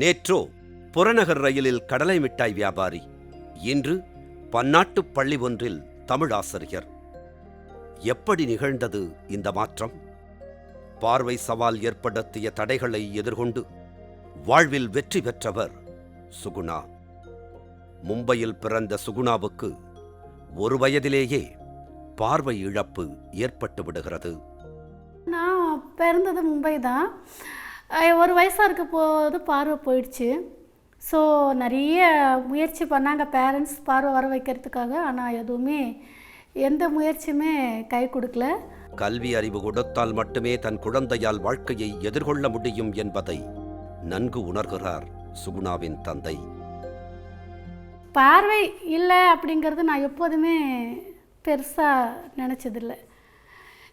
நேற்றோ புறநகர் ரயிலில் கடலை மிட்டாய் வியாபாரி இன்று பன்னாட்டு பள்ளி ஒன்றில் தமிழ் ஆசிரியர். எப்படி நிகழ்ந்தது இந்த மாற்றம்? பார்வை சவால் ஏற்படுத்திய தடைகளை எதிர்கொண்டு வாழ்வில் வெற்றி பெற்றவர் சுகுணா. மும்பையில் பிறந்த சுகுணாவுக்கு ஒரு வயதிலேயே பார்வை இழப்பு ஏற்பட்டு விடுகிறது. நான் பிறந்தது மும்பை தான். ஒரு வயசாக இருக்க போது பார்வை போயிடுச்சு. ஸோ நிறைய முயற்சி பண்ணாங்க பேரண்ட்ஸ் பார்வை வர வைக்கிறதுக்காக. ஆனால் எதுவுமே எந்த முயற்சியுமே கை கொடுக்கல. கல்வி அறிவு கொடுத்தால் மட்டுமே தன் குழந்தையால் வாழ்க்கையை எதிர்கொள்ள முடியும் என்பதை நன்கு உணர்கிறார் சுகுணாவின் தந்தை. பார்வை இல்லை அப்படிங்கிறது நான் எப்போதுமே பெருசாக நினச்சதில்ல.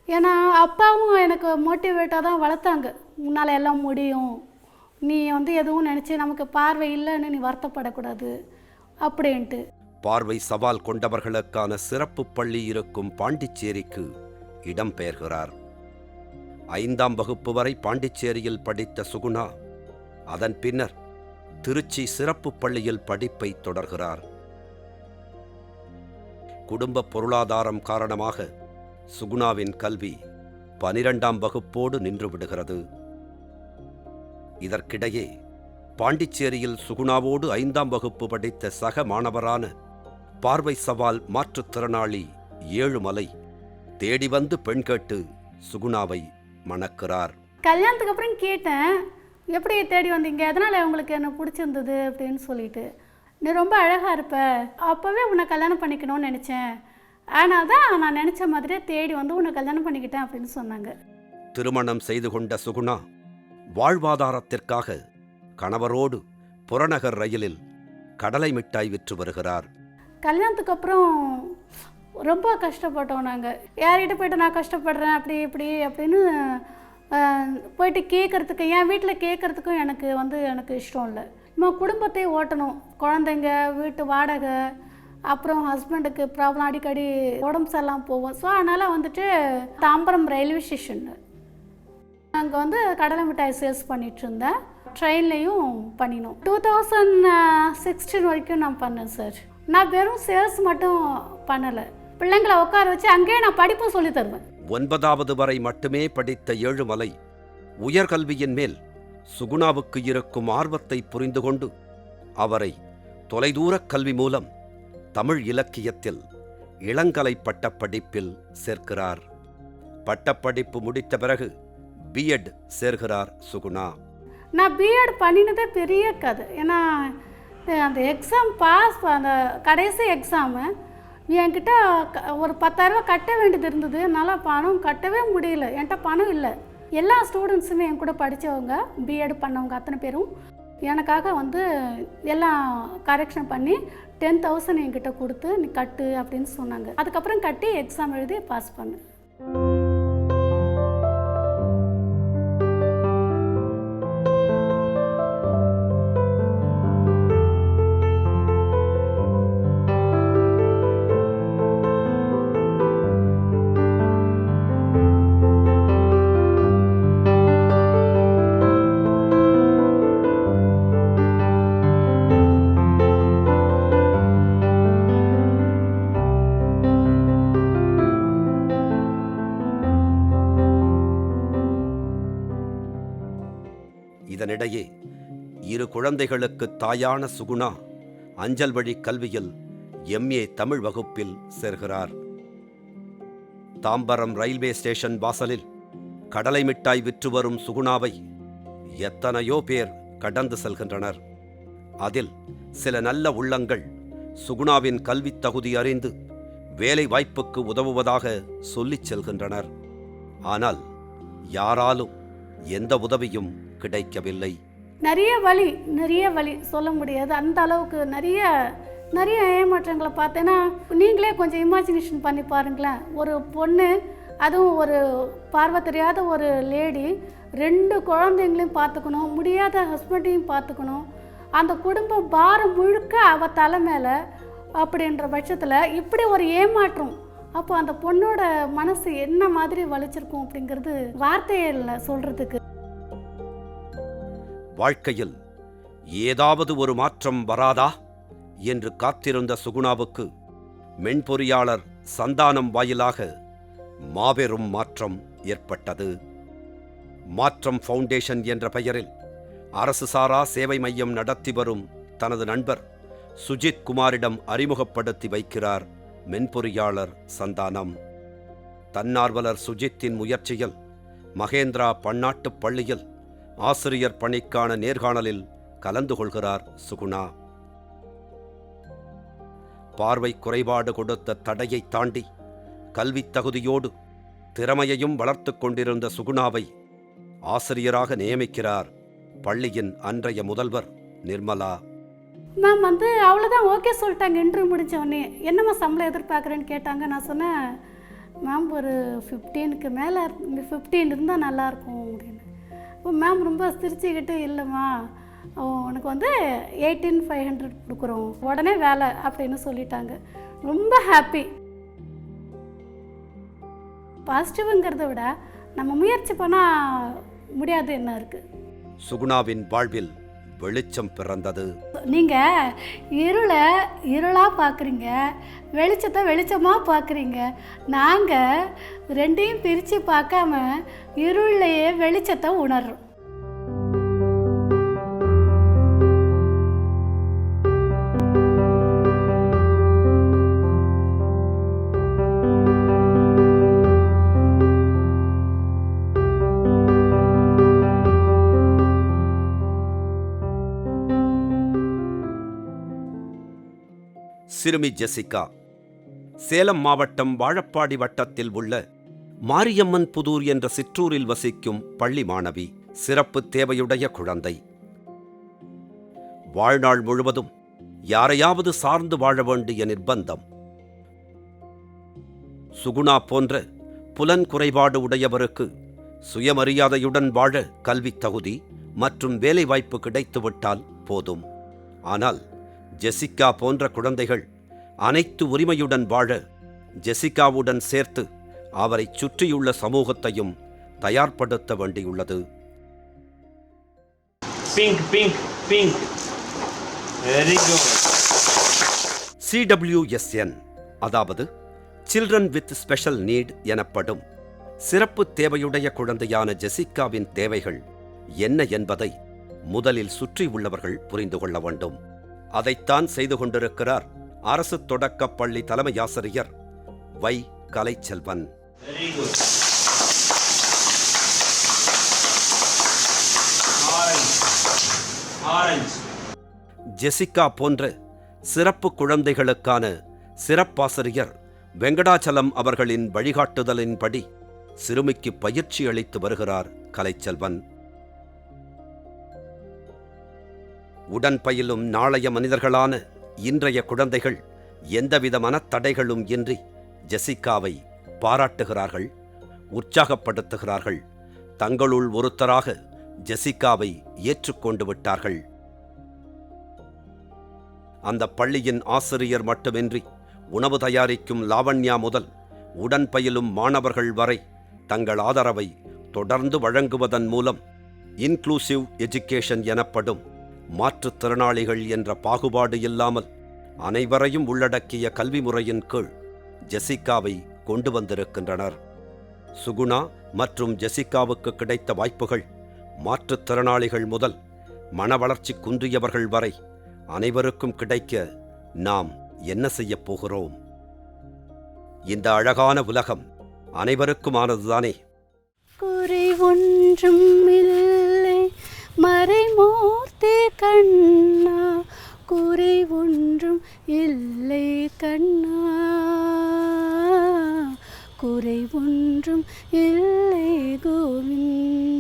ஏன்னா அப்பாவும் எனக்கு மோட்டிவேட்டாக தான் வளர்த்தாங்க. உன்னால் எல்லாம் முடியும். நீ வந்து எதுவும் நினச்சி நமக்கு பார்வை இல்லைன்னு நீ வருத்தப்படக்கூடாது அப்படின்ட்டு. பார்வை சவால் கொண்டவர்களுக்கான சிறப்பு பள்ளி இருக்கும் பாண்டிச்சேரிக்கு இடம் பெயர்கிறார். ஐந்தாம் வகுப்பு வரை பாண்டிச்சேரியில் படித்த சுகுணா அதன் பின்னர் திருச்சி சிறப்பு பள்ளியில் படிப்பை தொடர்கிறார். குடும்ப பொருளாதாரம் காரணமாக சுகுணாவின் கல்வி பனிரெண்டாம் வகுப்போடு நின்று விடுகிறது. இதற்கிடையே பாண்டிச்சேரியில் சுகுணாவோடு ஐந்தாம் வகுப்பு படித்த சக மாணவரான பார்வை சவால் மாற்றுத்திறனாளி ஏழுமலை தேடி வந்து பெண் கேட்டு சுகுணாவை மணக்கிறார். கல்யாணத்துக்கு அப்புறம் கேட்டேன் எப்படி தேடி வந்தீங்க? எதனால உங்களுக்கு என்ன பிடிச்சிருந்தது? அப்படின்னு சொல்லிட்டு. நீ ரொம்ப அழகாக இருப்ப. அப்போவே உன்னை கல்யாணம் பண்ணிக்கணும்னு நினச்சேன். ஆனால் தான் நான் நினச்ச மாதிரியே தேடி வந்து உன்னை கல்யாணம் பண்ணிக்கிட்டேன் அப்படின்னு சொன்னாங்க. திருமணம் செய்து கொண்ட சுகுணா வாழ்வாதாரத்திற்காக கணவரோடு புறநகர் ரயிலில் கடலை மிட்டாய் விற்று வருகிறார். கல்யாணத்துக்கு அப்புறம் ரொம்ப கஷ்டப்பட்டோம் நாங்கள் யார்கிட்ட போயிட்டு நான் கஷ்டப்படுறேன் அப்படி இப்படி அப்படின்னு போயிட்டு கேட்குறதுக்கு என் வீட்டில் கேட்குறதுக்கும் எனக்கு வந்து எனக்கு இஷ்டம் இல்லை. நம்ம குடும்பத்தை ஓட்டணும். குழந்தைங்க வீட்டு வாடகை அப்புறம் ஹஸ்பண்டுக்கு ப்ராப்ளம் அடிக்கடி உடம்பு சரியில்லாம போவோம் ஸோ அதனால் வந்துட்டு தாம்பரம் ரயில்வே ஸ்டேஷன் அங்கே வந்து கடலை மிட்டாய் சேல்ஸ் பண்ணிட்டு இருந்தேன். ட்ரெயின்லேயும் பண்ணினோம். டூ தௌசண்ட் சிக்ஸ்டீன் வரைக்கும் நான் பண்ணேன் சார் நான் வெறும் சேல்ஸ் மட்டும் பண்ணலை. பிள்ளைங்களை உட்கார வச்சு அங்கேயே நான் படிப்பும் சொல்லி தருவேன். ஒன்பதாவது வரை மட்டுமே படித்த ஏழுமலை உயர்கல்வியின் மேல் சுகுணாவுக்கு இருக்கும் ஆர்வத்தை புரிந்து கொண்டு அவரை தொலைதூரக் கல்வி மூலம் தமிழ் இலக்கியத்தில் இளங்கலை பட்டப்படிப்பில் சேர்க்கிறார். பட்டப்படிப்பு முடித்த பிறகு பிஎட் சேர்கிறார் சுகுணா. நான் பிஎட் பண்ணினதே பெரிய கதை. ஏன்னா அந்த எக்ஸாம் பாஸ் அந்த கடைசி எக்ஸாமு என்கிட்ட க- ஒரு பத்தாயிரரூபா கட்ட வேண்டியது இருந்தது. என்னால் பணம் கட்டவே முடியல. என்கிட்ட பணம் இல்லை. எல்லா ஸ்டூடெண்ட்ஸுமே என் கூட படித்தவங்க பிஎட் பண்ணவங்க அத்தனை பேரும் எனக்காக வந்து எல்லாம் கரெக்ஷன் பண்ணி டென் தௌசண்ட் என்கிட்ட கொடுத்து நீ கட்டு அப்படின்னு சொன்னாங்க. அதுக்கப்புறம் கட்டி எக்ஸாம் எழுதி பாஸ் பண்ணேன் இதனிடையே இரு குழந்தைகளுக்கு தாயான சுகுணா அஞ்சல் வழி கல்வியில் எம்ஏ தமிழ் வகுப்பில் சேர்கிறார். தாம்பரம் ரயில்வே ஸ்டேஷன் வாசலில் கடலை மிட்டாய் விற்று வரும் சுகுணாவை எத்தனையோ பேர் கடந்து செல்கின்றனர். அதில் சில நல்ல உள்ளங்கள் சுகுணாவின் கல்வித் தகுதி அறிந்து வேலை வாய்ப்புக்கு உதவுவதாக சொல்லிச் செல்கின்றனர். ஆனால் யாராலும் எந்த உதவியும் கிடைக்கவில்லை. நிறைய வழி நிறைய வழி சொல்ல முடியாது. அந்த அளவுக்கு நிறைய நிறைய ஏமாற்றங்களை பார்த்தேன்னா நீங்களே கொஞ்சம் இமேஜினேஷன் பண்ணி பாருங்களேன். ஒரு பொண்ணு அதுவும் ஒரு பார்வை தெரியாத ஒரு லேடி ரெண்டு குழந்தைங்களையும் பார்த்துக்கணும் முடியாத ஹஸ்பண்டையும் பார்த்துக்கணும். அந்த குடும்பம் பாரம் முழுக்க அவ தலை மேலே அப்படின்ற பட்சத்தில் இப்படி ஒரு ஏமாற்றம் அப்போ அந்த பொண்ணோட மனசு என்ன மாதிரி வலிச்சிருக்கும் அப்படிங்கிறது வார்த்தையே இல்லை சொல்கிறதுக்கு வாழ்க்கையில் ஏதாவது ஒரு மாற்றம் வராதா? என்று காத்திருந்த சுகுணாவுக்கு மென்பொறியாளர் சந்தானம் வாயிலாக மாபெரும் மாற்றம் ஏற்பட்டது. மாற்றம் ஃபவுண்டேஷன் என்ற பெயரில் அரசு சாரா சேவை மையம் நடத்தி வரும் தனது நண்பர் சுஜித் குமாரிடம் அறிமுகப்படுத்தி வைக்கிறார் மென்பொறியாளர் சந்தானம். தன்னார்வலர் சுஜித்தின் முயற்சியில் மகேந்திரா பன்னாட்டுப் பள்ளியில் ஆசிரியர் பணிக்கான நேர்காணலில் கலந்து கொள்கிறார் சுகுணா. பார்வை குறைபாடு கொடுத்த தடையை தாண்டி கல்வித் தகுதியோடு திறமையையும் வளர்த்துக் கொண்டிருந்த சுகுணாவை ஆசிரியராக நியமிக்கிறார் பள்ளியின் அன்றைய முதல்வர் நிர்மலா. மேம் வந்து அவ்வளோதான் ஓகே சொல்லிட்டாங்க இன்டர்வியூ முடிஞ்ச என்னம்மா சம்பளம் எதிர்பார்க்குறேன்னு கேட்டாங்க. நான் சொன்னேன் மேம் ஒரு ஃபிஃப்டீனுக்கு மேலே ஃபிஃப்டீன் இருந்தால் நல்லாயிருக்கும் அப்படின்னு மேம் ரொம்ப சிரிச்சுக்கிட்டு இல்லைம்மா உனக்கு வந்து எயிட்டீன் ஃபைவ் ஹண்ட்ரட் கொடுக்குறோம். உடனே வேலை அப்படின்னு சொல்லிட்டாங்க. ரொம்ப ஹாப்பி பாசிட்டிவ்ங்கிறத விட நம்ம முயற்சி பண்ணால் முடியாது என்ன இருக்குது சுகுணாவின் வாழ்வில் வெளிச்சம் பிறந்தது. நீங்கள் இருளை இருளாக பார்க்குறீங்க வெளிச்சத்தை வெளிச்சமாக பார்க்குறீங்க நாங்கள் ரெண்டையும் பிரித்து பார்க்காம இருளையே வெளிச்சத்தை உணர்றோம். சிறுமி ஜெசிகா. சேலம் மாவட்டம் வாழப்பாடி வட்டத்தில் உள்ள மாரியம்மன் புதூர் என்ற சிற்றூரில் வசிக்கும் பள்ளி மாணவி சிறப்பு தேவையுடைய குழந்தை. வாழ்நாள் முழுவதும் யாரையாவது சார்ந்து வாழ வேண்டிய நிர்பந்தம். சுகுணா போன்ற புலன் குறைபாடு உடையவருக்கு சுயமரியாதையுடன் வாழ கல்வித் தகுதி மற்றும் வேலைவாய்ப்பு கிடைத்துவிட்டால் போதும். ஆனால் ஜெசிகா போன்ற குழந்தைகள் அனைத்து உரிமையுடன் வாழ ஜெசிகாவுடன் சேர்த்து அவரை சுற்றியுள்ள சமூகத்தையும் தயார்படுத்த வேண்டியுள்ளது Pink, pink, pink. Very good. CWSN அதாவது சில்ட்ரன் வித் ஸ்பெஷல் நீட் எனப்படும் சிறப்பு தேவையுடைய குழந்தையான ஜெசிகாவின் தேவைகள் என்ன என்பதை முதலில் சுற்றியுள்ளவர்கள் புரிந்து கொள்ள வேண்டும் அதைத்தான் செய்து கொண்டிருக்கிறார். அரசு தொடக்கப் பள்ளி தலைமை ஆசிரியர் வை. கலைச்செல்வன். ஜெசிகா போன்ற சிறப்பு குழந்தைகளுக்கான சிறப்பாசிரியர் வெங்கடாச்சலம் அவர்களின் வழிகாட்டுதலின்படி சிறுமிக்கு பயிற்சி அளித்து வருகிறார் கலைச்செல்வன். உடன் பயிலும் நாளைய மனிதர்களான இன்றைய குழந்தைகள் எந்தவித மனத்தடைகளும் இன்றி ஜெசிகாவை பாராட்டுகிறார்கள் உற்சாகப்படுத்துகிறார்கள். தங்களுள் ஒருத்தராக ஜெசிகாவை ஏற்றுக்கொண்டு விட்டார்கள். அந்த பள்ளியின் ஆசிரியர் மட்டுமின்றி உணவு தயாரிக்கும் லாவண்யா முதல் உடன் பயிலும் மாணவர்கள் வரை தங்கள் ஆதரவை தொடர்ந்து வழங்குவதன் மூலம் இன்க்ளூசிவ் எஜுகேஷன் எனப்படும் மாற்றுத்திறனாளிகள் என்ற பாகுபாடு இல்லாமல் அனைவரையும் உள்ளடக்கிய கல்வி முறையின் கீழ் ஜெசிகாவை கொண்டு வந்திருக்கின்றனர். சுகுணா மற்றும் ஜெசிகாவுக்கு கிடைத்த வாய்ப்புகள் மாற்றுத்திறனாளிகள் முதல் மன வளர்ச்சி குன்றியவர்கள் வரை அனைவருக்கும் கிடைக்க நாம் என்ன செய்யப் போகிறோம்? இந்த அழகான உலகம் அனைவருக்குமானதுதானே? குறை ஒன்றும் இல்லை. கண்ணா குறை ஒன்றும் இல்லை கண்ணா. குறை ஒன்றும் இல்லை கோவிந்த்.